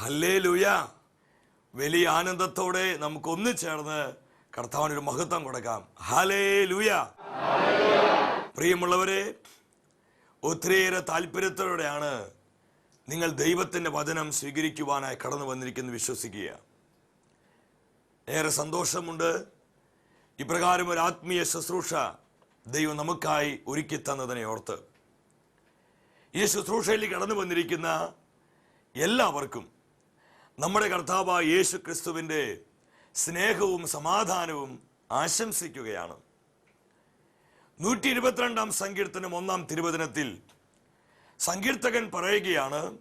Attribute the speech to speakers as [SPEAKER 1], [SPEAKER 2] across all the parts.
[SPEAKER 1] ഹല്ലേ ലുയ വലിയ ആനന്ദത്തോടെ നമുക്ക് ഒന്നിച്ചേർന്ന് കർത്താവിന് ഒരു മഹത്വം കൊടുക്കാം. ഹലേ ലുയ പ്രിയമുള്ളവരെ ഒത്തിരിയേറെ താല്പര്യത്തോടെയാണ് നിങ്ങൾ ദൈവത്തിന്റെ വചനം സ്വീകരിക്കുവാനായി കടന്നു വന്നിരിക്കുന്നു വിശ്വസിക്കുക. ഏറെ സന്തോഷമുണ്ട്. ഇപ്രകാരം ഒരു ആത്മീയ ശുശ്രൂഷ ദൈവം നമുക്കായി ഒരുക്കി തന്നതിനെ ഓർത്ത്. ഈ ശുശ്രൂഷയിൽ കടന്നു വന്നിരിക്കുന്ന എല്ലാവർക്കും നമ്മുടെ കർത്താവായ യേശു ക്രിസ്തുവിന്റെ സ്നേഹവും സമാധാനവും ആശംസിക്കുകയാണ്. നൂറ്റി ഇരുപത്തിരണ്ടാം സങ്കീർത്തനം ഒന്നാം തിരുവചനത്തിൽ സങ്കീർത്തകൻ പറയുകയാണ്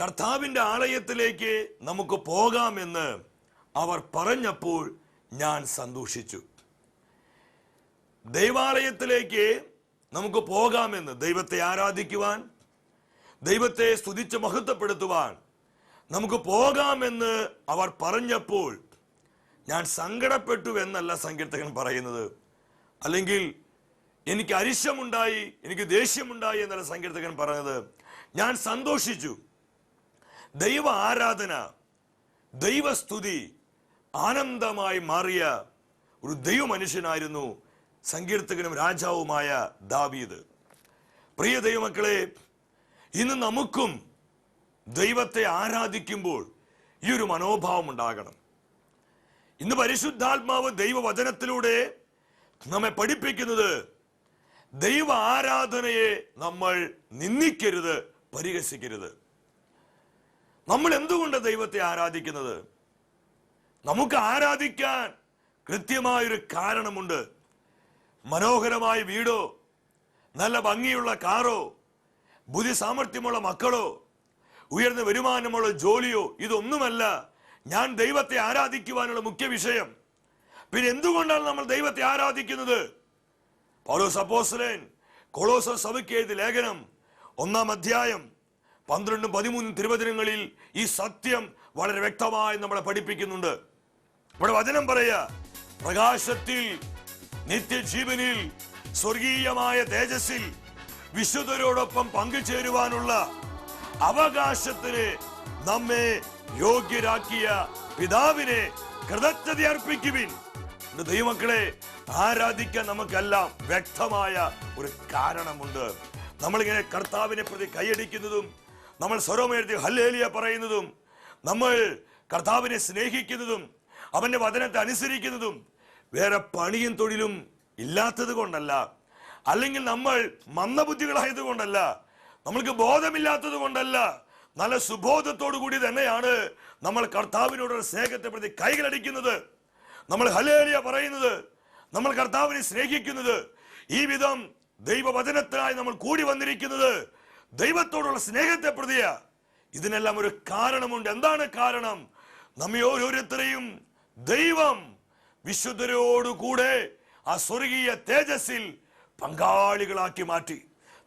[SPEAKER 1] കർത്താവിന്റെ ആലയത്തിലേക്ക് നമുക്ക് പോകാമെന്ന് അവർ പറഞ്ഞപ്പോൾ ഞാൻ സന്തോഷിച്ചു. ദൈവാലയത്തിലേക്ക് നമുക്ക് പോകാമെന്ന് ദൈവത്തെ ആരാധിക്കുവാൻ ദൈവത്തെ സ്തുതിച്ച് മഹത്വപ്പെടുത്തുവാൻ നമുക്ക് പോകാമെന്ന് അവർ പറഞ്ഞപ്പോൾ ഞാൻ സങ്കടപ്പെട്ടു എന്നല്ല സങ്കീർത്തകൻ പറയുന്നത്. അല്ലെങ്കിൽ എനിക്ക് അരിശമുണ്ടായി എനിക്ക് ദേഷ്യമുണ്ടായി എന്നല്ല സങ്കീർത്തകൻ പറഞ്ഞത്. ഞാൻ സന്തോഷിച്ചു. ദൈവ ആരാധന ദൈവസ്തുതി ആനന്ദമായി മാറിയ ഒരു ദൈവമനുഷ്യനായിരുന്നു സങ്കീർത്തകനും രാജാവുമായ ദാവീദ്. പ്രിയ ദൈവമക്കളെ ഇന്ന് നമുക്കും ദൈവത്തെ ആരാധിക്കുമ്പോൾ ഈ ഒരു മനോഭാവം ഉണ്ടാകണം. ഇന്ന് പരിശുദ്ധാത്മാവ് ദൈവവചനത്തിലൂടെ നമ്മെ പഠിപ്പിക്കുന്നത് ദൈവ ആരാധനയെ നമ്മൾ നിന്ദിക്കരുത് പരിഹസിക്കരുത്. നമ്മൾ എന്തുകൊണ്ട് ദൈവത്തെ ആരാധിക്കുന്നത്? നമുക്ക് ആരാധിക്കാൻ കൃത്യമായൊരു കാരണമുണ്ട്. മനോഹരമായ വീടോ നല്ല ഭംഗിയുള്ള കാറോ ബുദ്ധി സാമർഥ്യമുള്ള മക്കളോ ഉയർന്ന വരുമാനമുള്ള ജോലിയോ ഇതൊന്നുമല്ല. ഞാൻ ദൈവത്തെ ആരാധിക്കുവാനുള്ള മുഖ്യ വിഷയം. പിന്നെ എന്തുകൊണ്ടാണ് നമ്മൾ ദൈവത്തെ ആരാധിക്കുന്നത്? പൗലോസ് അപ്പോസ്തലൻ കൊളോസ സഭയ്ക്ക് ലേഖനം ഒന്നാം അധ്യായം പന്ത്രണ്ടും പതിമൂന്നും തിരുവചനങ്ങളിൽ ഈ സത്യം വളരെ വ്യക്തമായി നമ്മളെ പഠിപ്പിക്കുന്നുണ്ട്. ഇവിടെ വചനം പറയാ പ്രകാശത്തിൽ നിത്യജീവനിൽ സ്വർഗീയമായ തേജസ്സിൽ വിശുദ്ധരോടൊപ്പം പങ്കുചേരുവാനുള്ള അവകാശത്തിന് നമ്മെ യോഗ്യരാക്കിയ പിതാവിനെ കൃതജ്ഞത അർപ്പിക്കുവിൻ. ദൈവമക്കളെ ആരാധിക്കാൻ നമുക്കെല്ലാം വ്യക്തമായ ഒരു കാരണമുണ്ട്. നമ്മളിങ്ങനെ കർത്താവിനെ പ്രതി കൈയടിക്കുന്നതും നമ്മൾ സ്വരമെഴുതി ഹല്ലേലിയ പറയുന്നതും നമ്മൾ കർത്താവിനെ സ്നേഹിക്കുന്നതും അവന്റെ വചനത്തെ അനുസരിക്കുന്നതും വേറെ പണിയും തൊഴിലും ഇല്ലാത്തത് കൊണ്ടല്ല. അല്ലെങ്കിൽ നമ്മൾ മന്ദബുദ്ധികളായത് കൊണ്ടല്ല നമ്മൾക്ക് ബോധമില്ലാത്തത് കൊണ്ടല്ല നല്ല സുബോധത്തോടു കൂടി തന്നെയാണ് നമ്മൾ കർത്താവിനോടുള്ള സ്നേഹത്തെ പ്രതി കൈകളടിക്കുന്നത്. നമ്മൾ ഹലേലിയ പറയുന്നത് നമ്മൾ കർത്താവിനെ സ്നേഹിക്കുന്നത്. ഈ വിധം ദൈവവചനത്തിനായി നമ്മൾ കൂടി വന്നിരിക്കുന്നത് ദൈവത്തോടുള്ള സ്നേഹത്തെ പ്രതിയ. ഇതിനെല്ലാം ഒരു കാരണമുണ്ട്. എന്താണ് കാരണം? നമ്മെ ഓരോരുത്തരെയും ദൈവം വിശുദ്ധരോടുകൂടെ ആ സ്വർഗീയ തേജസ്സിൽ പങ്കാളികളാക്കി മാറ്റി.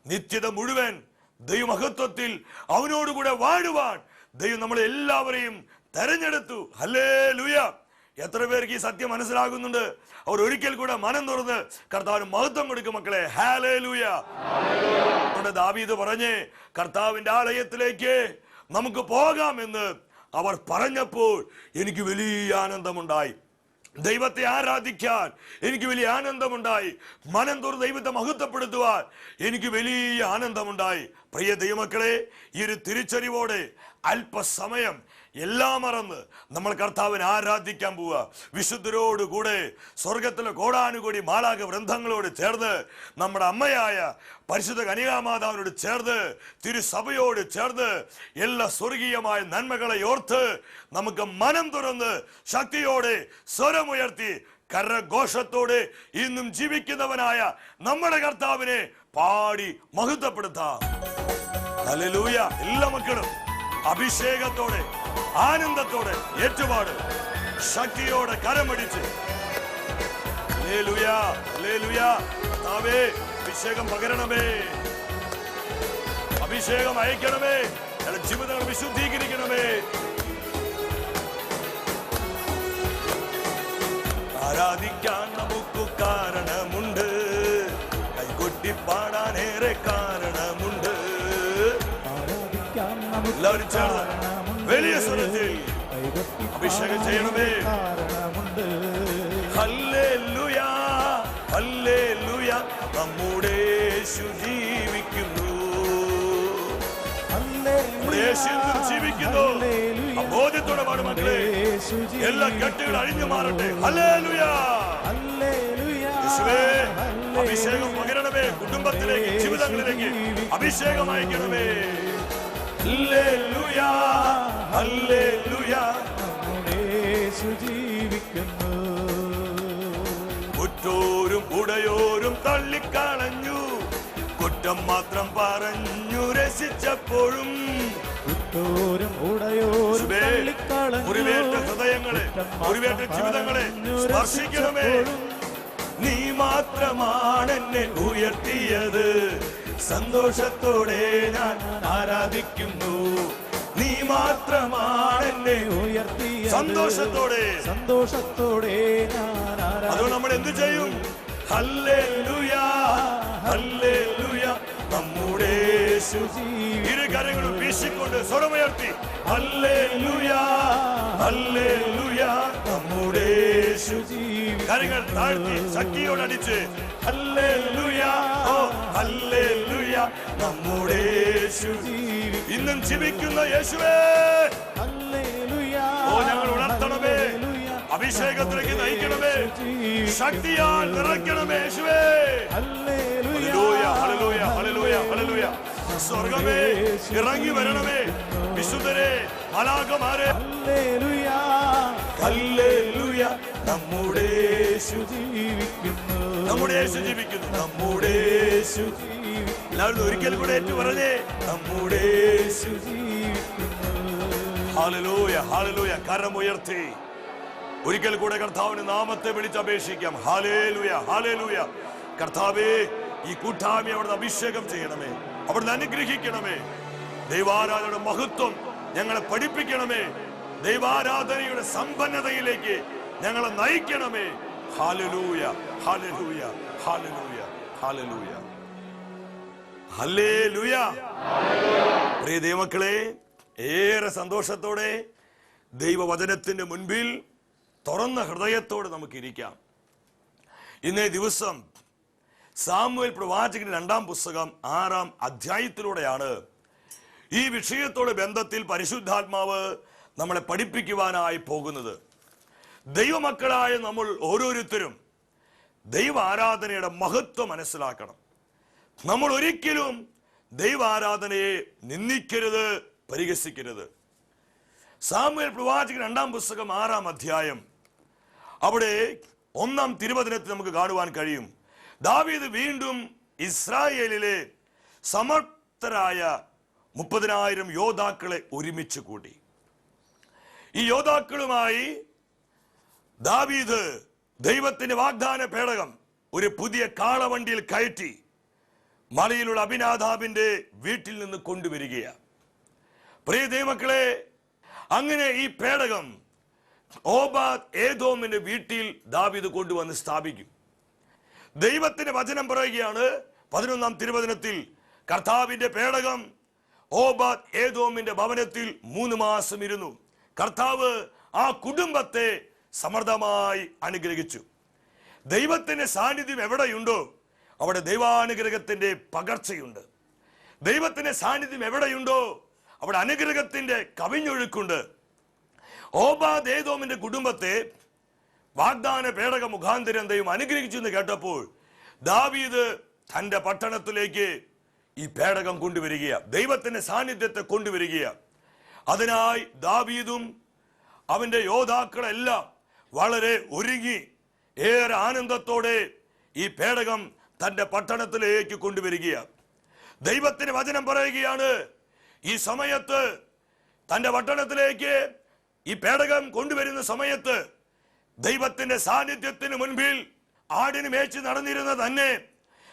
[SPEAKER 1] നിത്യത മുഴുവൻ ദൈവമഹത്വത്തിൽ അവനോടുകൂടെ വാഴുവാൻ ദൈവം നമ്മളെ എല്ലാവരെയും തെരഞ്ഞെടുത്തു. ഹലേ ലുയ എത്ര പേർക്ക് ഈ സത്യം മനസ്സിലാകുന്നുണ്ട്? അവർ ഒരിക്കൽ കൂടെ മനം തുറന്ന് കർത്താവിന് മഹത്വം കൊടുക്കും മക്കളെ. ഹാലേ ലൂയ ദാവീദ് പറഞ്ഞ് കർത്താവിന്റെ ആലയത്തിലേക്ക് നമുക്ക് പോകാമെന്ന് അവർ പറഞ്ഞപ്പോൾ എനിക്ക് വലിയ ആനന്ദമുണ്ടായി. ദൈവത്തെ ആരാധിക്കാൻ എനിക്ക് വലിയ ആനന്ദമുണ്ടായി. മനം തോറും ദൈവത്തെ മഹത്വപ്പെടുത്തുവാൻ എനിക്ക് വലിയ ആനന്ദമുണ്ടായി. പ്രിയ ദൈവമക്കളെ ഈ ഒരു തിരിച്ചറിവോടെ അല്പസമയം എല്ലാം മറന്ന് നമ്മൾ കർത്താവിനെ ആരാധിക്കാൻ പോവുക. വിശുദ്ധരോട് കൂടെ സ്വർഗത്തിലെ കോടാനുകൂടി മാലാക വൃന്ദങ്ങളോട് ചേർന്ന് നമ്മുടെ അമ്മയായ പരിശുദ്ധ കനികാമാതാവിനോട് ചേർന്ന് തിരുസഭയോട് ചേർന്ന് എല്ലാ സ്വർഗീയമായ നന്മകളെ ഓർത്ത് നമുക്ക് മനം തുറന്ന് ശക്തിയോടെ സ്വരമുയർത്തി കരഘോഷത്തോടെ ഇന്നും ജീവിക്കുന്നവനായ നമ്മുടെ കർത്താവിനെ പാടി മഹത്വപ്പെടുത്താം. എല്ലാ മക്കളും അഭിഷേകത്തോടെ ആനന്ദത്തോടെ ഏറ്റുപാട്. ശക്തിയോടെ കരമടിച്ച്. അഭിഷേകം പകരണമേ. അഭിഷേകം അയക്കണമേ. ജീവിതങ്ങൾ വിശുദ്ധീകരിക്കണമേ. ആരാധിക്കാൻ നമുക്ക് കാരണമുണ്ട്. കൈകൊട്ടി പാടാനേറെ കാരണമുണ്ട്. എല്ലാവരും ചേർന്ന്. വലിയ സ്വരത്തിൽ അഭിഷേകം ചെയ്യണമേ. നമ്മുടെ യേശു ജീവിക്കുന്നു. ജീവിക്കുന്നു. ബോധ്യത്തോടെ പാട് മക്കളെ. എല്ലാ കെട്ടുകൾ അഴിഞ്ഞു മാറട്ടെ. അഭിഷേകം പകരണമേ. കുടുംബത്തിലേക്ക് ജീവിതങ്ങളിലേക്ക് അഭിഷേകം അയക്കണമേ. ഹല്ലേലൂയ.
[SPEAKER 2] ജീവിക്കുന്നു.
[SPEAKER 1] ഉറ്റോരും ഉടയോരും തള്ളിക്കളഞ്ഞു. കുറ്റം മാത്രം പറഞ്ഞു രസിച്ചപ്പോഴും
[SPEAKER 2] കുറ്റോരും ഉടയോരും.
[SPEAKER 1] മുറിവേറ്റ ഹൃദയങ്ങളെ മുറിവേറ്റ ജീവിതങ്ങളെ സ്പർശിക്കണമേ. നീ മാത്രമാണ് എന്നെ ഉയർത്തിയത്. സന്തോഷത്തോടെ ഞാൻ ആരാധിക്കുന്നു. നീ മാത്രമാണ് എന്നെ
[SPEAKER 2] ഉയർത്തി
[SPEAKER 1] സന്തോഷത്തോടെ.
[SPEAKER 2] സന്തോഷത്തോടെ ഞാൻ
[SPEAKER 1] അതുകൊണ്ട്. നമ്മൾ എന്ത് ചെയ്യും? നമ്മുടെ ഇരു കരങ്ങളും വീശിക്കൊണ്ട് സ്വരമുയർത്തി നമ്മുടെ കരങ്ങൾ താഴ്ത്തി ശക്തിയോടടിച്ച്. അല്ലേ ലുയാ നമ്മുടെ യേശു. ഇന്നും ജീവിക്കുന്ന യേശുവേ. ഓ ഞങ്ങൾ ഉണർത്തണമേ. അഭിഷേകത്തിലേക്ക് നയിക്കണമേ. ശക്തിയാൽ നിറയ്ക്കണമേ യേശുവേ. സ്വർഗമേ ഇറങ്ങി വരണമേ. വിശുദ്ധരെ മലാകമാരെ
[SPEAKER 2] ഹല്ലേലൂയ.
[SPEAKER 1] നമ്മുടെ
[SPEAKER 2] ജീവിക്കുന്നു.
[SPEAKER 1] നമ്മുടെ യേശു ജീവിക്കുന്നു. നമ്മുടെ യേശു എല്ലാവരും ഒരിക്കൽ കൂടെ ഏറ്റു പറഞ്ഞേ നമ്മുടെ യേശു ഹാലലൂയ ഹാലലൂയ കരമുയർത്തി ഒരിക്കൽ കൂടെ കർത്താവിന് നാമത്തെ വിളിച്ചപേക്ഷിക്കാം. Hallelujah hallelujah. കർത്താവേ ഈ കൂട്ടായ്മ അവിടുന്ന് അഭിഷേകം ചെയ്യണമേ. അവിടുന്ന് അനുഗ്രഹിക്കണമേ. ദൈവാരാധനയുടെ മഹത്വം ഞങ്ങളെ പഠിപ്പിക്കണമേ. ദൈവാരാധനയുടെ സമ്പന്നതയിലേക്ക് ഞങ്ങളെ നയിക്കണമേ. ഹാലലൂയ ഹാലലൂയ ഹാലലൂയ ഹാലലൂയ ഹല്ലേലൂയ. പ്രിയ ദൈവമക്കളെ ഏറെ സന്തോഷത്തോടെ ദൈവവചനത്തിന്റെ മുൻപിൽ തുറന്ന ഹൃദയത്തോടെ നമുക്ക് ഇരിക്കാം ഇന്നേ ദിവസം സാമുവൽ പ്രവാചകന്റെ രണ്ടാം പുസ്തകം ആറാം അധ്യായത്തിലൂടെയാണ് ഈ വിഷയത്തോട് ബന്ധത്തിൽ പരിശുദ്ധാത്മാവ് നമ്മളെ പഠിപ്പിക്കുവാനായി പോകുന്നത്. ദൈവമക്കളായ നമ്മൾ ഓരോരുത്തരും ദൈവ ആരാധനയുടെ മഹത്വം മനസ്സിലാക്കണം. നമ്മൾ ഒരിക്കലും ദൈവാരാധനയെ നിന്ദിക്കരുത് പരിഹസിക്കരുത്. സാമുവേൽ പ്രവാചകൻ രണ്ടാം പുസ്തകം ആറാം അധ്യായം. അവിടെ ഒന്നാം തിരുവചനത്തിൽ നമുക്ക് കാണുവാൻ കഴിയും. ദാവീദ് വീണ്ടും ഇസ്രായേലിലെ സമർത്ഥരായ മുപ്പതിനായിരം യോദ്ധാക്കളെ ഒരുമിച്ച് കൂടി ഈ യോദ്ധാക്കളുമായി ദാവീദ് ദൈവത്തിന്റെ വാഗ്ദാന പേടകം ഒരു പുതിയ കാളവണ്ടിയിൽ കയറ്റി മലയിലുള്ള അഭിനാഥാബിന്റെ വീട്ടിൽ നിന്ന് കൊണ്ടുവരികയാണ്. പ്രിയ ദൈവമക്കളെ അങ്ങനെ ഈ പേടകം ഓബാദ് ഏതോമിന്റെ വീട്ടിൽ ദാവീദ് കൊണ്ടുവന്ന് സ്ഥാപിക്കും. ദൈവത്തിന്റെ വചനം പറയുകയാണ് പതിനൊന്നാം തിരുവചനത്തിൽ കർത്താവിന്റെ പേടകം ഓബാദ് ഏതോമിന്റെ ഭവനത്തിൽ മൂന്ന് മാസം ഇരുന്നു. കർത്താവ് ആ കുടുംബത്തെ സമൃദ്ധമായി അനുഗ്രഹിച്ചു. ദൈവത്തിന്റെ സാന്നിധ്യം എവിടെയുണ്ടോ അവിടെ ദൈവാനുഗ്രഹത്തിന്റെ പകർച്ചയുണ്ട്. ദൈവത്തിന്റെ സാന്നിധ്യം എവിടെയുണ്ടോ അവിടെ അനുഗ്രഹത്തിന്റെ കവിഞ്ഞൊഴുക്കുണ്ട്. ഓബാദേദോമിന്റെ കുടുംബത്തെ വാഗ്ദാന പേടക മുഖാന്തരം ദൈവം അനുഗ്രഹിച്ചു എന്ന് കേട്ടപ്പോൾ ദാവീദ് തന്റെ പട്ടണത്തിലേക്ക് ഈ പേടകം കൊണ്ടുവരികയാണ്. ദൈവത്തിന്റെ സാന്നിധ്യത്തെ കൊണ്ടുവരികയാണ്. അതിനായി ദാവീദും അവന്റെ യോദ്ധാക്കളെല്ലാം വളരെ ഒരുങ്ങി ഏറെ ആനന്ദത്തോടെ ഈ പേടകം തന്റെ പട്ടണത്തിലേക്ക് കൊണ്ടുവരികയാണ്. ദൈവത്തിന് വചനം പറയുകയാണ് ഈ സമയത്ത് തന്റെ പട്ടണത്തിലേക്ക് ഈ പേടകം കൊണ്ടുവരുന്ന സമയത്ത് ദൈവത്തിന്റെ സാന്നിധ്യത്തിന് മുൻപിൽ ആടിന് മേച്ച് നടന്നിരുന്ന തന്നെ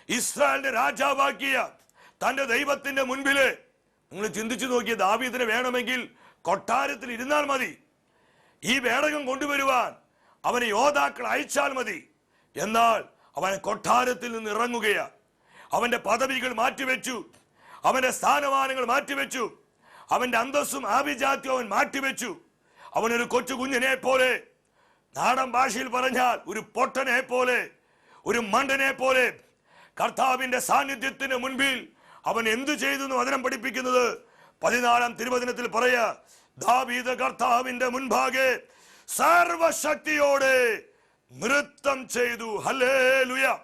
[SPEAKER 1] ഇസ്രായേലിന്റെ രാജാവാക്കിയ തന്റെ ദൈവത്തിന്റെ മുൻപിൽ നിങ്ങൾ ചിന്തിച്ചു നോക്കിയ ദാവീദിന് വേണമെങ്കിൽ കൊട്ടാരത്തിൽ ഇരുന്നാൽ മതി. ഈ പേടകം കൊണ്ടുവരുവാൻ അവന് യോദ്ധാക്കൾ അയച്ചാൽ മതി. എന്നാൽ അവൻ കൊട്ടാരത്തിൽ നിന്ന് ഇറങ്ങുകയാ. അവന്റെ പദവികൾ മാറ്റിവെച്ചു. അവന്റെ സ്ഥാനമാനങ്ങൾ മാറ്റിവെച്ചു. അവന്റെ അന്തസ്സും ആഭിജാത്യവും അവൻ മാറ്റിവെച്ചു. അവനൊരു കൊച്ചു കുഞ്ഞിനെ പോലെ. നാടൻ ഭാഷയിൽ പറഞ്ഞാൽ ഒരു പൊട്ടനെ പോലെ ഒരു മണ്ടനെ പോലെ. കർത്താവിന്റെ സാന്നിധ്യത്തിന് മുൻപിൽ അവൻ എന്തു ചെയ്തു വചനം പഠിപ്പിക്കുന്നത്? പതിനാലാം തിരുവചനത്തിൽ പറയാ ദാവീദ് കർത്താവിന്റെ മുൻപാകെ സർവശക്തിയോടെ നൃത്തം ചെയ്തു. ഹല്ലേലൂയ.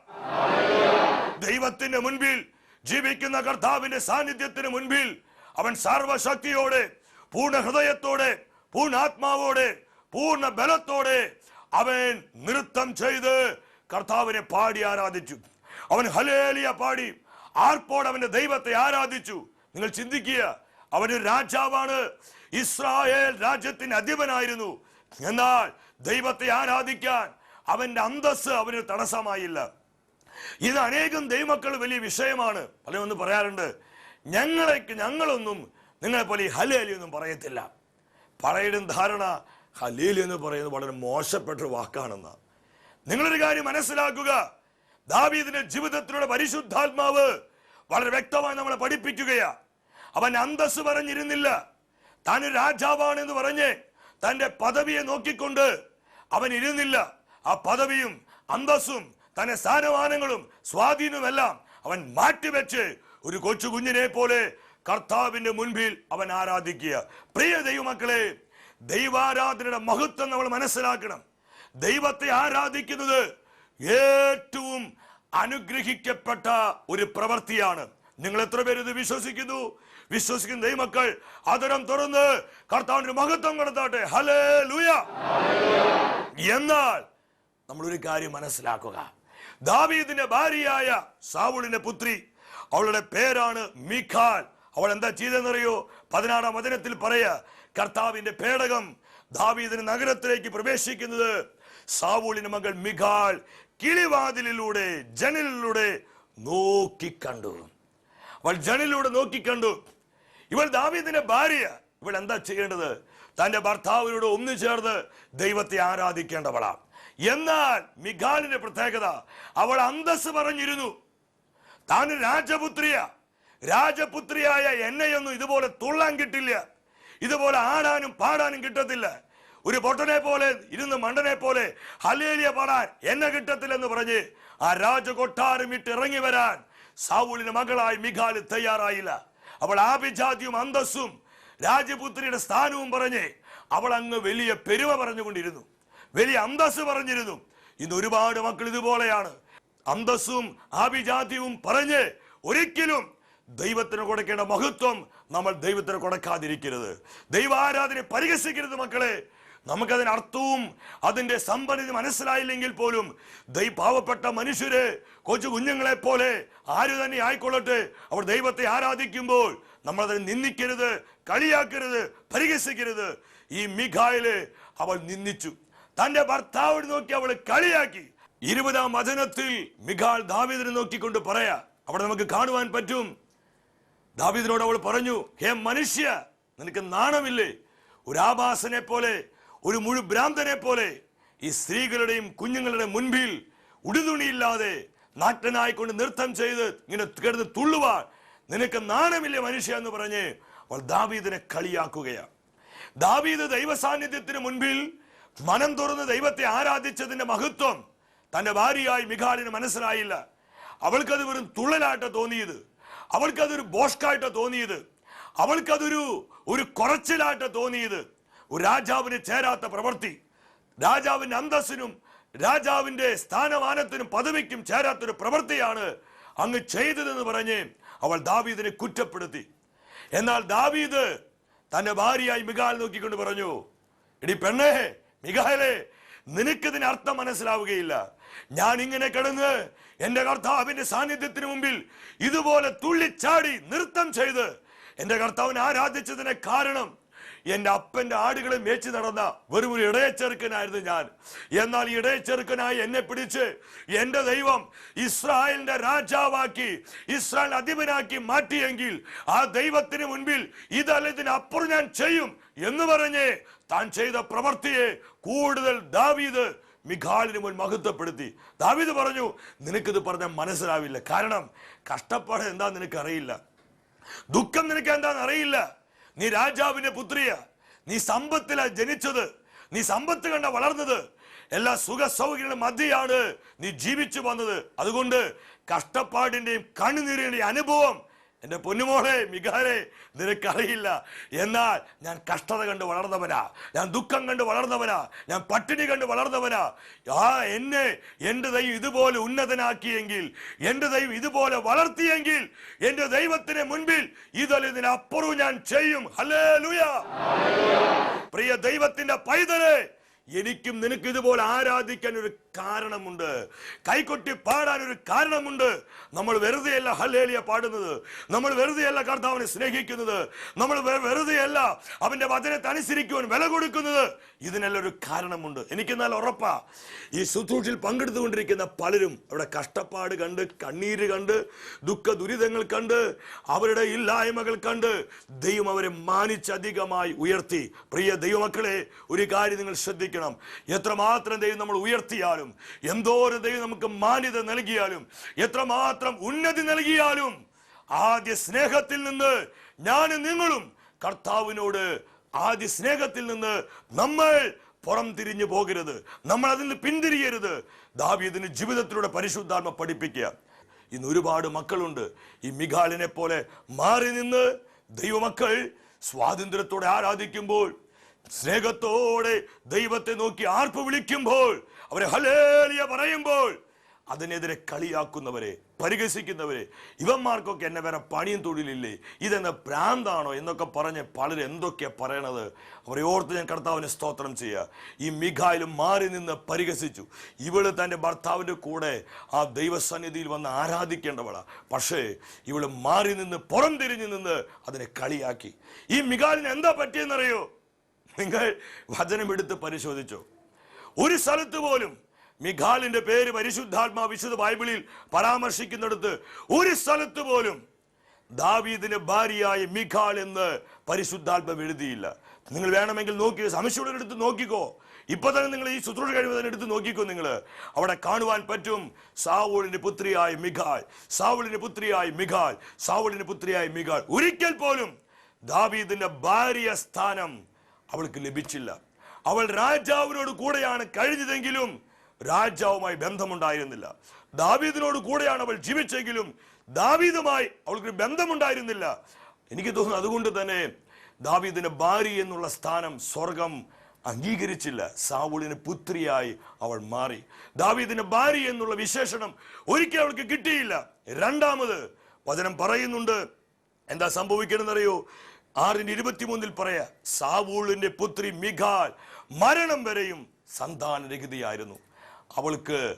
[SPEAKER 1] ദൈവത്തിന്റെ മുൻപിൽ ജീവിക്കുന്ന കർത്താവിന്റെ സാന്നിധ്യത്തിന് മുൻപിൽ അവൻ സർവശക്തിയോടെ പൂർണ ഹൃദയത്തോടെ പൂർണ ആത്മാവോടെ പൂർണ ബലത്തോടെ അവൻ നൃത്തം ചെയ്ത് കർത്താവിനെ പാടി ആരാധിച്ചു. അവൻ ഹലേലിയ പാടി ആർപ്പോട് അവന്റെ ദൈവത്തെ ആരാധിച്ചു? നിങ്ങൾ ചിന്തിക്കുക അവനൊരു രാജാവാണ്. ഇസ്രായേൽ രാജ്യത്തിന് അധിപനായിരുന്നു. എന്നാൽ ദൈവത്തെ ആരാധിക്കാൻ അവന്റെ അന്തസ് അവന് തടസ്സമായില്ല. ഇത് അനേകം ദൈവമക്കൾ വലിയ വിഷയമാണ്. പലരും ഒന്ന് പറയാറുണ്ട് ഞങ്ങളെ ഞങ്ങളൊന്നും നിങ്ങളെ പോലെ ഈ ഹലേലി ഒന്നും പറയത്തില്ല. പറയുന്ന ധാരണ ഹലീലി എന്ന് പറയുന്നത് വളരെ മോശപ്പെട്ട ഒരു വാക്കാണെന്ന്. നിങ്ങളൊരു കാര്യം മനസ്സിലാക്കുക. ദാവീദിന്റെ ജീവിതത്തിലൂടെ പരിശുദ്ധാത്മാവ് വളരെ വ്യക്തമായി നമ്മളെ പഠിപ്പിക്കുകയാ. അവൻ അന്തസ് പറഞ്ഞിരുന്നില്ല. താനൊരു രാജാവാണെന്ന് പറഞ്ഞ് തന്റെ പദവിയെ നോക്കിക്കൊണ്ട് അവൻ ഇരുന്നില്ല. ആ പദവിയും അന്തസ്സും തന്റെ സ്ഥാനമാനങ്ങളും സ്വാധീനവുമെല്ലാം അവൻ മാറ്റിവെച്ച് ഒരു കൊച്ചു കുഞ്ഞിനെ പോലെ കർത്താവിന്റെ മുൻപിൽ അവൻ ആരാധിക്കുക. പ്രിയ ദൈവമക്കളെ ദൈവാരാധനയുടെ മഹത്വം നമ്മൾ മനസ്സിലാക്കണം. ദൈവത്തെ ആരാധിക്കുന്നത് ഏറ്റവും അനുഗ്രഹിക്കപ്പെട്ട ഒരു പ്രവൃത്തിയാണ്. നിങ്ങൾ എത്ര പേര് ഇത് വിശ്വസിക്കുന്നു? വിശ്വസിക്കുന്ന ദൈവമക്കൾ അതരം തുറന്ന് കർത്താവിന്റെ മഹത്വം കണ്ടെത്താട്ടെ. ഹലേ ലൂയ എന്നാൽ നമ്മളൊരു കാര്യം മനസ്സിലാക്കുക. ദാവീദിന്റെ ഭാര്യയായ സാവുളിന്റെ പുത്രി അവളുടെ പേരാണ് മിഖാൽ. അവൾ എന്താ ചെയ്തെന്നറിയോ പതിനാറാം വചനത്തിൽ പറയ കർത്താവിന്റെ പേടകം ദാവീദിന് നഗരത്തിലേക്ക് പ്രവേശിക്കുന്നത് സാവൂളിന്റെ മകൾ മിഖാൽ കിളിവാതിലിലൂടെ ജനലിലൂടെ നോക്കിക്കണ്ടു. അവൾ ജനലിലൂടെ നോക്കിക്കണ്ടു. ഇവൾ ദാവീദിന്റെ ഭാര്യ. ഇവൾ എന്താ ചെയ്യേണ്ടത്? തന്റെ ഭർത്താവിനോട് ഒന്നു ചേർന്ന് ദൈവത്തെ ആരാധിക്കേണ്ടവളാണ് എന്നാൽ മിഖാലിന്റെ പ്രത്യേകത അവൾ അന്തസ് പറഞ്ഞിരുന്നു. താൻ രാജപുത്രിയ. രാജപുത്രിയായ എന്നെയൊന്നും ഇതുപോലെ തുള്ളാൻ കിട്ടില്ല. ഇതുപോലെ ആടാനും പാടാനും കിട്ടത്തില്ല. ഒരു പൊട്ടനെ പോലെ ഇരുന്ന് മണ്ടനെ പോലെ ഹലേലിയ പാടാൻ എന്നെ കിട്ടത്തില്ലെന്ന് പറഞ്ഞ് ആ രാജകൊട്ടാരം ഇട്ട് ഇറങ്ങി വരാൻ സാവൂലിന്റെ മകളായി മിഖാൽ തയ്യാറായില്ല. അവൾ ആഭിജാതിയും അന്തസ്സും രാജപുത്രിയുടെ സ്ഥാനവും പറഞ്ഞ് അവൾ അങ്ങ് വലിയ പെരുമ പറഞ്ഞുകൊണ്ടിരുന്നു. വലിയ അന്തസ് പറഞ്ഞിരുന്നു. ഇന്ന് ഒരുപാട് മക്കൾ ഇതുപോലെയാണ്. അന്തസ്സും ആഭിജാതിയും പറഞ്ഞ് ഒരിക്കലും ദൈവത്തിന് കൊടുക്കേണ്ട മഹത്വം നമ്മൾ ദൈവത്തിന് കൊടുക്കാതിരിക്കരുത്. ദൈവാരാധന പരിഹസിക്കരുത് മക്കളെ. നമുക്കതിന് അർത്ഥവും അതിന്റെ സമ്പന്നത മനസ്സിലായില്ലെങ്കിൽ പോലും ദൈ പാവപ്പെട്ട മനുഷ്യര് കൊച്ചു കുഞ്ഞുങ്ങളെ പോലെ ആര് തന്നെ ആയിക്കൊള്ളട്ടെ. അവർ ദൈവത്തെ ആരാധിക്കുമ്പോൾ നമ്മൾ അതിനെ നിന്ദിക്കരുത് കളിയാക്കരുത് പരിഹസിക്കരുത്. ഈ മിഖായിൽ അവൾ നിന്ദിച്ചു. തന്റെ ഭർത്താവിനെ നോക്കി അവൾ കളിയാക്കി. ഇരുപതാം വചനത്തിൽ മിഖാൽ ദാവീദിനെ നോക്കിക്കൊണ്ട് പറയാ അവിടെ നമുക്ക് കാണുവാൻ പറ്റും. ദാവീദിനോട് അവൾ പറഞ്ഞു ഹേ മനുഷ്യ നിനക്ക് നാണമില്ലേ? ഒരു ആഭാസനെ പോലെ ഒരു മുഴു ഭ്രാന്തനെ പോലെ ഈ സ്ത്രീകളുടെയും കുഞ്ഞുങ്ങളുടെ മുൻപിൽ ഉടുതുണിയില്ലാതെ നാട്ടനായിക്കൊണ്ട് നൃത്തം ചെയ്ത് ഇങ്ങനെ കിടന്ന് തുള്ളുവാൻ നിനക്ക് നാണമില്ല മനുഷ്യ എന്ന് പറഞ്ഞ് അവൾ ദാവീദിനെ കളിയാക്കുകയാണ്. ദാവീദ് ദൈവ സാന്നിധ്യത്തിന് മുൻപിൽ മനം തുറന്ന് ദൈവത്തെ ആരാധിച്ചതിന്റെ മഹത്വം തന്റെ ഭാര്യയായി മിഖാലിന് മനസ്സിലായില്ല. അവൾക്കത് വെറും തുള്ളലായിട്ട് തോന്നിയത്. അവൾക്കതൊരു ബോഷ്കായിട്ട് തോന്നിയത്. അവൾക്കതൊരു ഒരു കുറച്ചിലായിട്ട് തോന്നിയത്. ഒരു രാജാവിന് ചേരാത്ത പ്രവൃത്തി. രാജാവിന്റെ അന്തസ്സിനും രാജാവിന്റെ സ്ഥാനമാനത്തിനും പദവിക്കും ചേരാത്തൊരു പ്രവൃത്തിയാണ് അങ്ങ് ചെയ്തതെന്ന് പറഞ്ഞ് അവൾ ദാവീദിനെ കുറ്റപ്പെടുത്തി. എന്നാൽ ദാവീദ് തന്റെ ഭാര്യയായി മികാൽ നോക്കിക്കൊണ്ട് പറഞ്ഞു ഇടി പെണ്ണേ മികാലെ നിനക്കിതിന് അർത്ഥം മനസ്സിലാവുകയില്ല. ഞാൻ ഇങ്ങനെ കിടന്ന് എന്റെ കർത്താവിന്റെ സാന്നിധ്യത്തിന് മുമ്പിൽ ഇതുപോലെ തുള്ളിച്ചാടി നൃത്തം ചെയ്ത് എന്റെ കർത്താവിനെ ആരാധിച്ചതിന് കാരണം എന്റെ അപ്പന്റെ ആടുകളെ മേച്ചു നടന്ന വെറും ഒരു ഇടയച്ചെറുക്കനായിരുന്നു ഞാൻ. എന്നാൽ ഇടയച്ചെറുക്കനായി എന്നെ പിടിച്ച് എന്റെ ദൈവം ഇസ്രായേലിന്റെ രാജാവാക്കി ഇസ്രായേൽ അധിപനാക്കി മാറ്റിയെങ്കിൽ ആ ദൈവത്തിന് മുൻപിൽ ഇതല്ല ഇതിനപ്പുറം ഞാൻ ചെയ്യും എന്ന് പറഞ്ഞ് താൻ ചെയ്ത പ്രവൃത്തിയെ കൂടുതൽ ദാവീദ് മിഖാലിന് മുൻ മഹത്വപ്പെടുത്തി. ദാവീദ് പറഞ്ഞു നിനക്കിത് പറഞ്ഞാൽ മനസ്സിലാവില്ല. കാരണം കഷ്ടപ്പാട് എന്താ നിനക്കറിയില്ല. ദുഃഖം നിനക്ക് എന്താണെന്ന് അറിയില്ല. നീ രാജാവിന്റെ പുത്രിയ. നീ സമ്പത്തില ജനിച്ചത്. നീ സമ്പത്ത് കണ്ട വളർന്നത്. എല്ലാ സുഖ സൗകര്യങ്ങളും മധ്യയാണ് നീ ജീവിച്ചു വന്നത്. അതുകൊണ്ട് കഷ്ടപ്പാടിന്റെയും കണ്ണുനീരിന്റെയും അനുഭവം എന്റെ പൊന്നുമോളെ മികാരെ നിനക്കറിയില്ല. എന്നാൽ ഞാൻ കഷ്ടത കണ്ട് വളർന്നവനാ. ഞാൻ ദുഃഖം കണ്ട് വളർന്നവനാ. ഞാൻ പട്ടിണി കണ്ട് വളർന്നവനാ. ആ എന്നെ എന്റെ ദൈവം ഇതുപോലെ ഉന്നതനാക്കിയെങ്കിൽ എന്റെ ദൈവം ഇതുപോലെ വളർത്തിയെങ്കിൽ എന്റെ ദൈവത്തിന് മുൻപിൽ ഇതിനപ്പുറവും ഞാൻ ചെയ്യും. ഹലേ പ്രിയ ദൈവത്തിന്റെ പൈതലെ എനിക്കും നിനക്ക് ഇതുപോലെ ആരാധിക്കാൻ ഒരു കാരണമുണ്ട്. കൈകൊട്ടി പാടാൻ ഒരു കാരണമുണ്ട്. നമ്മൾ വെറുതെയല്ല ഹല്ലേലിയ പാടുന്നത്. നമ്മൾ വെറുതെയല്ല കർത്താവിനെ സ്നേഹിക്കുന്നത്. നമ്മൾ വെറുതെയല്ല അവന്റെ വചനത്തെ അനുസരിക്കുവാൻ വില കൊടുക്കുന്നത്. ഇതിനെല്ലാം ഒരു കാരണമുണ്ട്. എനിക്ക് എന്നാൽ ഉറപ്പാ. ഈ ശുശ്രൂഷയിൽ പങ്കെടുത്തുകൊണ്ടിരിക്കുന്ന പലരും അവിടെ കഷ്ടപ്പാട് കണ്ട് കണ്ണീര് കണ്ട് ദുഃഖ ദുരിതങ്ങൾ കണ്ട് അവരുടെ ഇല്ലായ്മകൾ കണ്ട് ദൈവം അവരെ മാനിച്ചധികമായി ഉയർത്തി. പ്രിയ ദൈവമക്കളെ ഒരു കാര്യം നിങ്ങൾ ശ്രദ്ധിക്കണം. എത്രമാത്രം ദൈവം നമ്മൾ ഉയർത്തിയാലും എന്തോരം ദൈവം നമുക്ക് മാന്യത നൽകിയാലും എത്രമാത്രം ഉന്നതി നൽകിയാലും ആദ്യ സ്നേഹത്തിൽ നിന്ന് ഞാൻ നിങ്ങളും കർത്താവിനോട് ആദ്യ സ്നേഹത്തിൽ നിന്ന് നമ്മൾ പുറം തിരിഞ്ഞു പോകരുത്. നമ്മൾ അതിൽ നിന്ന് പിന്തിരിയരുത്. ദാവീദിന് ജീവിതത്തിലൂടെ പരിശുദ്ധാത്മ പഠിപ്പിക്കുക. ഇന്ന് ഒരുപാട് മക്കളുണ്ട്. ഈ മിഘാലിനെ പോലെ മാറി നിന്ന് ദൈവമക്കൾ സ്വാതന്ത്ര്യത്തോടെ ആരാധിക്കുമ്പോൾ സ്നേഹത്തോടെ ദൈവത്തെ നോക്കി ആർപ്പ് വിളിക്കുമ്പോൾ അവരെ ഹലേലിയ പറയുമ്പോൾ അതിനെതിരെ കളിയാക്കുന്നവരെ പരിഹസിക്കുന്നവരെ ഇവന്മാർക്കൊക്കെ എന്നെ വേറെ പണിയും തൊഴിലില്ലേ ഇതെന്ന പ്രാന്താണോ എന്നൊക്കെ പറഞ്ഞ് പലരും എന്തൊക്കെയാണ് പറയണത്? അവരെ ഓർത്ത് ഞാൻ കർത്താവിനെ സ്തോത്രം ചെയ്യുക ഈ മിഘായിലും മാറി നിന്ന് പരിഹസിച്ചു. ഇവൾ തന്റെ ഭർത്താവിന്റെ കൂടെ ആ ദൈവസന്നിധിയിൽ വന്ന് ആരാധിക്കേണ്ടവളാ. പക്ഷേ ഇവൾ മാറി നിന്ന് പുറം തിരിഞ്ഞു നിന്ന് അതിനെ കളിയാക്കി. ഈ മിഘാലിന് എന്താ പറ്റിയെന്നറിയോ? നിങ്ങൾ വചനമെടുത്ത് പരിശോധിച്ചു. ഒരു സ്ഥലത്ത് പോലും മിഖാലിന്റെ പേര് പരിശുദ്ധാത്മാ വിശുദ്ധ ബൈബിളിൽ പരാമർശിക്കുന്നിടത്ത് ഒരു സ്ഥലത്ത് പോലും ദാവീദിന്റെ ഭാര്യയായ മിഖാൽ എന്ന് പരിശുദ്ധാത്മ എഴുതിയില്ല. നിങ്ങൾ വേണമെങ്കിൽ നോക്കി സംശയമുള്ള എടുത്ത് നോക്കിക്കോ. ഇപ്പൊ തന്നെ നിങ്ങൾ ഈ ശുശ്രൂഷ കഴിവ് എടുത്ത് നോക്കിക്കോ നിങ്ങൾ അവിടെ കാണുവാൻ പറ്റും സാവൂളിന്റെ പുത്രിയായ മിഖാൽ സാവൂളിന്റെ പുത്രിയായ മിഖാൽ സാവൂളിന്റെ പുത്രിയായ മിഖാൽ. ഒരിക്കൽ പോലും ദാവീദിന്റെ ഭാര്യ സ്ഥാനം അവൾക്ക് ലഭിച്ചില്ല. അവൾ രാജാവിനോട് കൂടെയാണ് കഴിഞ്ഞതെങ്കിലും രാജാവുമായി ബന്ധമുണ്ടായിരുന്നില്ല. ദാവീദിനോട് കൂടെയാണ് അവൾ ജീവിച്ചെങ്കിലും ദാവീദുമായി അവൾക്ക് ബന്ധമുണ്ടായിരുന്നില്ല. എനിക്ക് തോന്നുന്നു അതുകൊണ്ട് തന്നെ ദാവീദിന്റെ ഭാര്യ എന്നുള്ള സ്ഥാനം സ്വർഗം അംഗീകരിച്ചില്ല. സാവൂളിന് പുത്രിയായി അവൾ മാറി. ദാവീദിന്റെ ഭാര്യ എന്നുള്ള വിശേഷണം ഒരിക്കലും അവൾക്ക് കിട്ടിയില്ല. രണ്ടാമത് വചനം പറയുന്നുണ്ട്. എന്താ സംഭവിക്കണമെന്നറിയോ? ആറിന്റെ ഇരുപത്തിമൂന്നിൽ പറയാ സാവൂളിന്റെ പുത്രി മിഖാൽ മരണം വരെയും സന്താനരഹിതയായിരുന്നു. അവൾക്ക്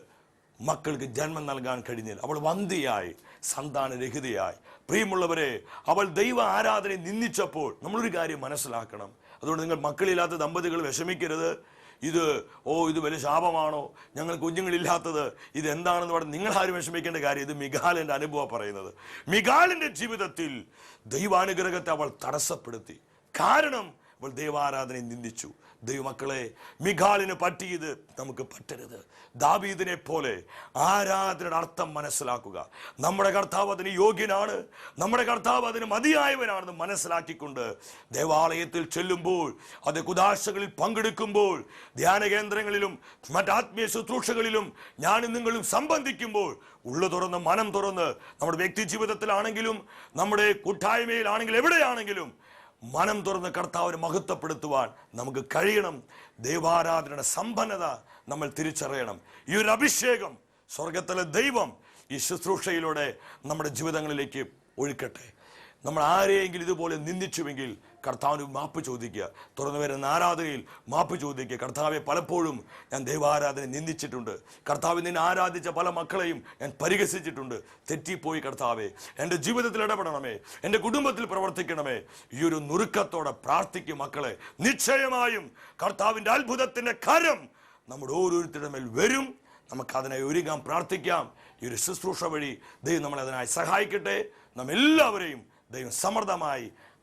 [SPEAKER 1] മക്കൾക്ക് ജന്മം നൽകാൻ കഴിഞ്ഞില്ല. അവൾ വന്ധിയായി സന്താനരഹിതയായി. പ്രിയമുള്ളവരെ അവൾ ദൈവ ആരാധനയെ നിന്ദിച്ചപ്പോൾ നമ്മളൊരു കാര്യം മനസ്സിലാക്കണം. അതുകൊണ്ട് നിങ്ങൾ മക്കളില്ലാത്ത ദമ്പതികൾ വിഷമിക്കരുത്. ഇത് ഓ ഇത് വലിയ ശാപമാണോ? ഞങ്ങൾ കുഞ്ഞുങ്ങളില്ലാത്തത് ഇത് എന്താണെന്ന് പറഞ്ഞ് നിങ്ങൾ ആരും വിഷമിക്കേണ്ട കാര്യം ഇത് മിഗാലിന്റെ അനുഭവം പറയുന്നത്. മിഗാലിന്റെ ജീവിതത്തിൽ ദൈവാനുഗ്രഹത്തെ അവൾ തടസ്സപ്പെടുത്തി. കാരണം അവൾ ദൈവാരാധനയെ നിന്ദിച്ചു. ദൈവമക്കളെ മിഘാലിന് പറ്റിയത് നമുക്ക് പറ്റരുത്. ദാബീദിനെ പോലെ ആരാധനയുടെ അർത്ഥം മനസ്സിലാക്കുക. നമ്മുടെ കർത്താവ് അതിന് യോഗ്യനാണ്. നമ്മുടെ കർത്താവ് അതിന് മതിയായവനാണെന്ന് മനസ്സിലാക്കിക്കൊണ്ട് ദേവാലയത്തിൽ ചെല്ലുമ്പോൾ അത് കുദാശകളിൽ പങ്കെടുക്കുമ്പോൾ ധ്യാന കേന്ദ്രങ്ങളിലും മറ്റാത്മീയ ശുശ്രൂഷകളിലും ഞാനും നിങ്ങളും സംബന്ധിക്കുമ്പോൾ ഉള്ളു തുറന്ന് മനം തുറന്ന് നമ്മുടെ വ്യക്തി ജീവിതത്തിലാണെങ്കിലും നമ്മുടെ കൂട്ടായ്മയിലാണെങ്കിലും എവിടെയാണെങ്കിലും മനം തുറന്ന് കർത്താവിനെ മഹത്വപ്പെടുത്തുവാൻ നമുക്ക് കഴിയണം. ദൈവാരാധനയുടെ സമ്പന്നത നമ്മൾ തിരിച്ചറിയണം. ഈ ഒരു അഭിഷേകം സ്വർഗത്തിലെ ദൈവം ഈ ശുശ്രൂഷയിലൂടെ നമ്മുടെ ജീവിതങ്ങളിലേക്ക് ഒഴുക്കട്ടെ. നമ്മൾ ആരെയെങ്കിലും ഇതുപോലെ നിന്ദിച്ചുവെങ്കിൽ കർത്താവിന് മാപ്പ് ചോദിക്കുക. തുറന്നു വരുന്ന ആരാധനയിൽ മാപ്പ് ചോദിക്കുക. കർത്താവെ പലപ്പോഴും ഞാൻ ദൈവാരാധന നിന്ദിച്ചിട്ടുണ്ട്. കർത്താവ് നിന്നെ ആരാധിച്ച പല മക്കളെയും ഞാൻ പരിഹസിച്ചിട്ടുണ്ട്. തെറ്റിപ്പോയി കർത്താവെ എന്റെ ജീവിതത്തിൽ ഇടപെടണമേ എന്റെ കുടുംബത്തിൽ പ്രവർത്തിക്കണമേ. ഈ ഒരു നുറുക്കത്തോടെ പ്രാർത്ഥിക്കും മക്കളെ. നിശ്ചയമായും കർത്താവിന്റെ അത്ഭുതത്തിന്റെ കരം നമ്മുടെ ഓരോരുത്തരുടെ മേൽ വരും. നമുക്ക് അതിനായി ഒരുങ്ങാൻ പ്രാർത്ഥിക്കാം. ഈ ഒരു ശുശ്രൂഷ വഴി ദൈവം നമ്മളെ അതിനായി സഹായിക്കട്ടെ. നമ്മെല്ലാവരെയും ദൈവം സമൃദ്ധമായി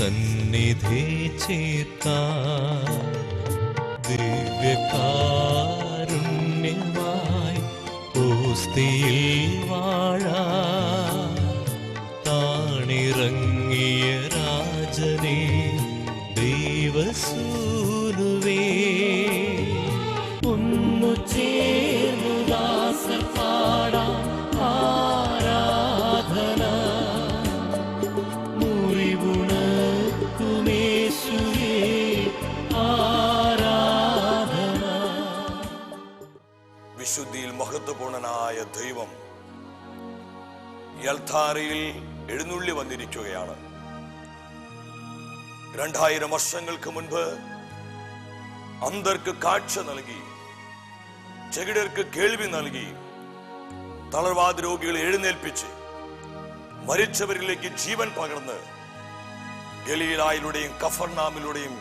[SPEAKER 1] सन्निधि चिता दिव्यका രണ്ടായിരം വർഷങ്ങൾക്ക് മുൻപ് അന്തർക്ക് കാഴ്ച നൽകി ചെകിടർക്ക് കേൾവി നൽകി തളർവാദ രോഗികളെ എഴുന്നേൽപ്പിച്ച് മരിച്ചവരിലേക്ക് ജീവൻ പകർന്ന് ഗലീലായിലൂടെയും കഫർനാമിലൂടെയും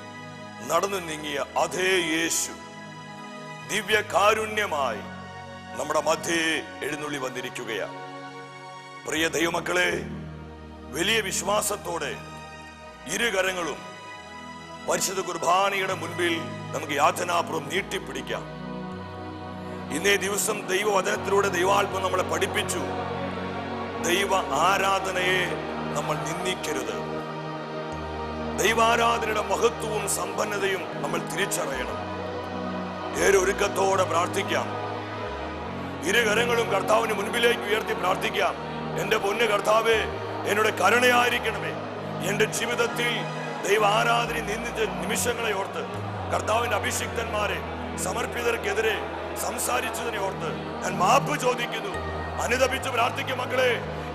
[SPEAKER 1] നടന്നു നീങ്ങിയ അതേ യേശു ദിവ്യ കാരുണ്യമായി നമ്മുടെ മധ്യേ എഴുന്നള്ളി വന്നിരിക്കുകയാണ്. പ്രിയ ദൈവമക്കളെ വലിയ വിശ്വാസത്തോടെ ഇരുകരങ്ങളും പരിശുദ്ധ കുർബാനയുടെ മുൻപിൽ നമുക്ക് യാതനാപുറം നീട്ടിപ്പിടിക്കാം. ഇന്നേ ദിവസം ദൈവവചനത്തിലൂടെ ദൈവാത്മം നമ്മളെ പഠിപ്പിച്ചു. ദൈവ ആരാധനയെ നമ്മൾ നിന്ദിക്കരുത്. ദൈവാരാധനയുടെ മഹത്വവും സമ്പന്നതയും നമ്മൾ തിരിച്ചറിയണം. ഏരൊരുക്കത്തോടെ പ്രാർത്ഥിക്കാം. ഇരുകരങ്ങളും കർത്താവിന് മുൻപിലേക്ക് ഉയർത്തി പ്രാർത്ഥിക്കാം. എന്റെ പൊന്ന് കർത്താവേ എന്നോട് കരുണയായിരിക്കണമേ. എന്റെ ജീവിതത്തിൽ ദൈവ ആരാധന നിന്ദിച്ച നിമിഷങ്ങളെ ഓർത്ത് കർത്താവിന്റെ അഭിഷിക്തന്മാരെ സമർപ്പിതർക്കെതിരെ സംസാരിച്ചതിനെ ഓർത്ത് ഞാൻ മാപ്പ് ചോദിക്കുന്നു. അനുദപിച്ച് പ്രാർത്ഥിക്കും മക്കളെ.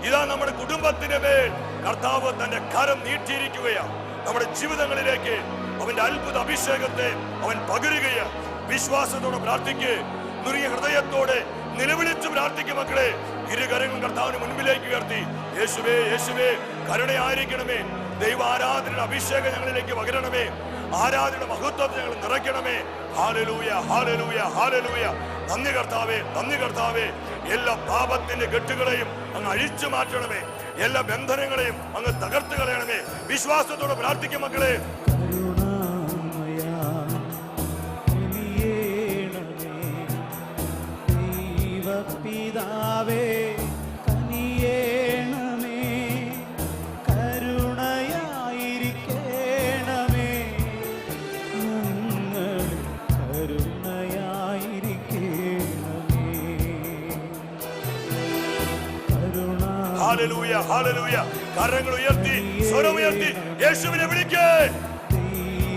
[SPEAKER 1] ഇതാ നമ്മുടെ കുടുംബത്തിന്റെ മേൽ കർത്താവ് തന്റെ കരം നീട്ടിയിരിക്കുകയാണ്. നമ്മുടെ ജീവിതങ്ങളിലേക്ക് അവന്റെ അത്ഭുത അഭിഷേകത്തെ അവൻ പകരുകയാണ്. വിശ്വാസത്തോടെ പ്രാർത്ഥിക്കുക നുറിയ ഹൃദയത്തോടെ നിലവിളിച്ചു പ്രാർത്ഥിക്കും മക്കളെ. ഇരുകരങ്ങൾ കർത്താവിന് മുൻപിലേക്ക് ഉയർത്തി. യേശുവേ യേശുവേ കരുണയായിരിക്കണമേ. ദൈവ ആരാധനയുടെ അഭിഷേകം ഞങ്ങളിലേക്ക് പകരണമേ. ആരാധനയുടെ മഹത്വത്തെ ഞങ്ങൾ നിറയ്ക്കണമേ. ഹാലലൂയ ഹാലലൂയ ഹാലലൂയ. നന്ദി കർത്താവേ നന്ദി കർത്താവേ. എല്ലാ പാപത്തിന്റെ കെട്ടുകളെയും അങ്ങ് അഴിച്ചു മാറ്റണമേ. എല്ലാ ബന്ധനങ്ങളെയും അങ്ങ് തകർത്ത് കളയണമേ. വിശ്വാസത്തോടെ പ്രാർത്ഥിക്കും മക്കളെ. ഹാലലൂയ ഹാലലൂയ കരങ്ങൾ ഉയർത്തി സ്വരം ഉയർത്തി. യേശുവിനെ വിളിക്കേ.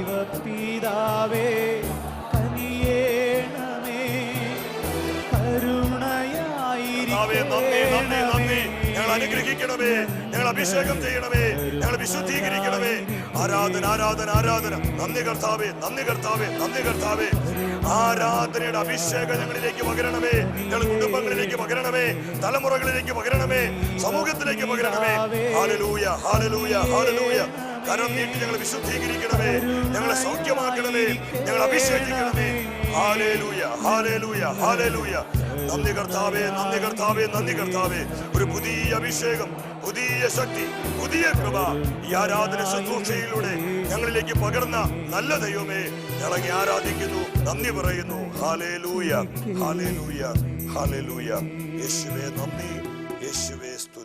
[SPEAKER 2] ദൈവപിതാവേ
[SPEAKER 1] അനുഗ്രഹിക്കണമേ. ഞങ്ങൾ അഭിഷേകം ചെയ്യണമേ. ഞങ്ങൾ വിശുദ്ധീകരിക്കണമേ. ആരാധന ആരാധന ആരാധന. നന്ദി കർത്താവേ നന്ദി കർത്താവേ നന്ദി കർത്താവേ. ആരാധനയുടെ അഭിഷേകം ഞങ്ങളിലേക്ക് പകരണമേ. ഞങ്ങൾ കുടുംബങ്ങളിലേക്ക് പകരണമേ. തലമുറകളിലേക്ക് പകരണമേ. സമൂഹത്തിലേക്ക് പകരണമേ. ഹാലലൂയ ഹാലലൂയ ഹാലലൂയ കരം നീട്ടി ഞങ്ങൾ വിശുദ്ധീകരിക്കണമേ. ഞങ്ങളെ സൗഖ്യമാക്കണമേ. ഞങ്ങൾ അഭിഷേകിക്കണമേ. ഹാലേലൂയ ഹാലേലൂയ ഹാലേലൂയ നന്ദി കർത്താവേ നന്ദി കർത്താവേ നന്ദി കർത്താവേ. ഒരു പുതിയ അഭിഷേകം പുതിയ ശക്തി പുതിയ കൃപ ഈ ആരാധന ശുശ്രൂഷയിലൂടെ ഞങ്ങളിലേക്ക് പകർന്ന നല്ല ദൈവമേ. ഞങ്ങളെ ആരാധിക്കുന്നു നന്ദി പറയുന്നു. ഹാലേലൂയ ഹാലേലൂയ ഹാലേലൂയ യേശുവേ നന്ദി. യേശുവേ സ്തുതി.